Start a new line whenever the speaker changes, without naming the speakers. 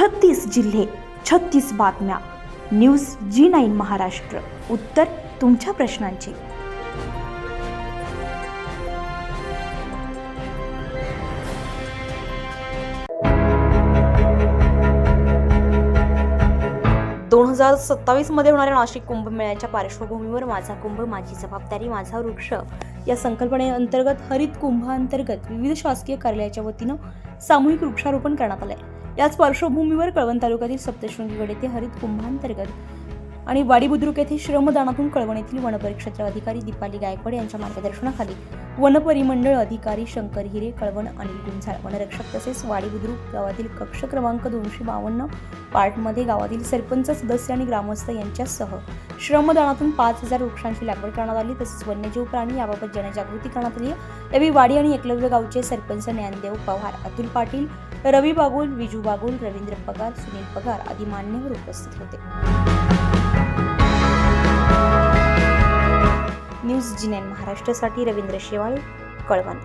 छत्तीस जिल्हे छत्तीस बातम्या. News G nine Maharashtra. उत्तर तुमच्या प्रश्नांची.
दोन हजार सत्तावीसमध्ये होणाऱ्या नाशिक कुंभमेळ्याच्या पार्श्वभूमीवर माझा कुंभ माझी जबाबदारी माझा वृक्ष या संकल्पनेअंतर्गत हरित कुंभाअंतर्गत विविध शासकीय कार्यालयाच्या वतीनं सामूहिक वृक्षारोपण करण्यात आलं आहे याच पार्श्वभूमीवर कळवण तालुक्यातील सप्तशृंगीगड येथे हरित कुंभांतर्गत आणि वाडी बुद्रुक येथे श्रमदानातून कळवण येथील वनपरिक्षेत्र अधिकारी दीपाली गायकवाड यांच्या मार्गदर्शनाखाली वनपरिमंडळ अधिकारी शंकर हिरे कळवण अनिल गुंजाळ वनरक्षक तसेच वाडी बुद्रुक गावातील कक्ष क्रमांक दोनशे बावन्न पार्टमध्ये गावातील सरपंच सदस्य आणि ग्रामस्थ यांच्यासह श्रमदानातून पाच हजार वृक्षांची लागवड करण्यात आली. तसेच वन्यजीव प्राणी याबाबत जनजागृती करण्यात आली. यावेळी वाडी आणि एकलव्य गावचे सरपंच ज्ञानदेव पवार अतुल पाटील रवी बागुल विजू बागुल रवींद्र पगार सुनील पगार आदी मान्यवर उपस्थित होते. न्यूज जिनेन महाराष्ट्रासाठी रवींद्र शेवाळे कळवण.